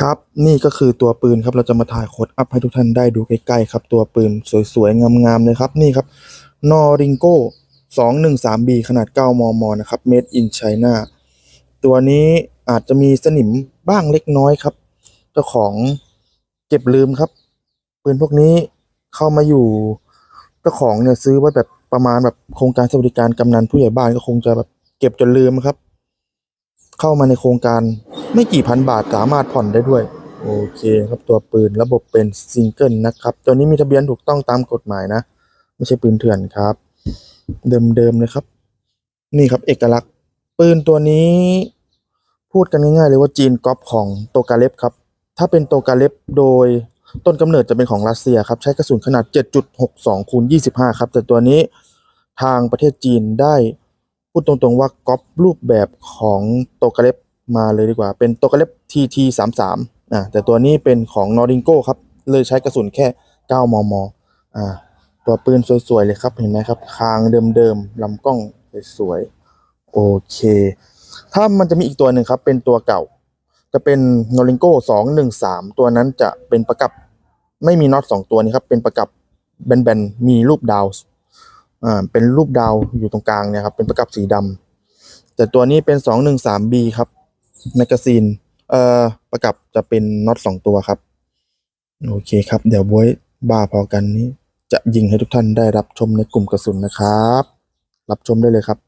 ครับนี่ก็คือตัวปืนครับเราจะมาถ่ายโคดอัพให้ทุกท่านได้ดูใกล้ๆครับตัวปืนสวยๆ งามๆเลยครับนี่ครับนอริงโก้ 213B ขนาด 9 มม นะครับ Made in China ตัวนี้อาจจะมีสนิมบ้างเล็กน้อยครับ เจ้าของเก็บลืมครับ ปืนพวกนี้เข้ามาอยู่ เจ้าของเนี่ยซื้อไว้แบบประมาณแบบโครงการสวัสดิการกำนันผู้ใหญ่บ้านก็คงจะแบบเก็บจนลืมครับ เข้ามาในโครงการ ไม่กี่พันบาทสามารถผ่อนได้ด้วย โอเคครับตัวปืนระบบเป็นซิงเกิลนะครับ ตัวนี้มีทะเบียนถูกต้องตามกฎหมายนะ ไม่ใช่ปืนเถื่อนครับ เดิมๆเลยครับ นี่ครับเอกลักษณ์ปืนตัวนี้ พูดกันง่ายๆเลยว่าจีนก๊อปของโตกาเลฟครับ ถ้าเป็นโตกาเลฟโดยต้นกำเนิดจะเป็นของรัสเซียครับ ใช้กระสุนขนาด 7.62คูณ25 ครับ แต่ตัวนี้ทางประเทศจีนได้ พูดตรงๆว่าก๊อปรูปแบบของโตกาเลฟ มาเลยดีกว่า เป็นโตกาเลฟ TT 3 3 อ่าแต่ตัวนี้เป็นของนอริงโก้ครับ เลยใช้กระสุนแค่ 9 มม อ่า ตัวปืนสวย ๆ เลยครับ เห็นไหมครับ คางเดิมๆลำกล้องสวยๆโอเค ถ้ามันจะมีอีกตัวหนึ่งครับ เป็นตัวเก่า จะเป็นนอริงโก้213 ตัวนั้นจะเป็นประกับไม่มีน็อตสองตัวนี้ครับ เป็นประกับแบนๆ มีรูปดาว อ่า เป็นรูปดาวอยู่ตรงกลางเนี่ยครับ เป็นประกับสีดำแต่ตัวนี้เป็น 213B ครับ แมกกาซีนเอ่อประกับจะเป็นน็อตสองตัวครับ โอเคครับ เดี๋ยวบวยบ้าพอกันนี้ จะยิงให้ทุกท่านได้รับชมในกลุ่มกระสุนนะครับ รับชมได้เลยครับ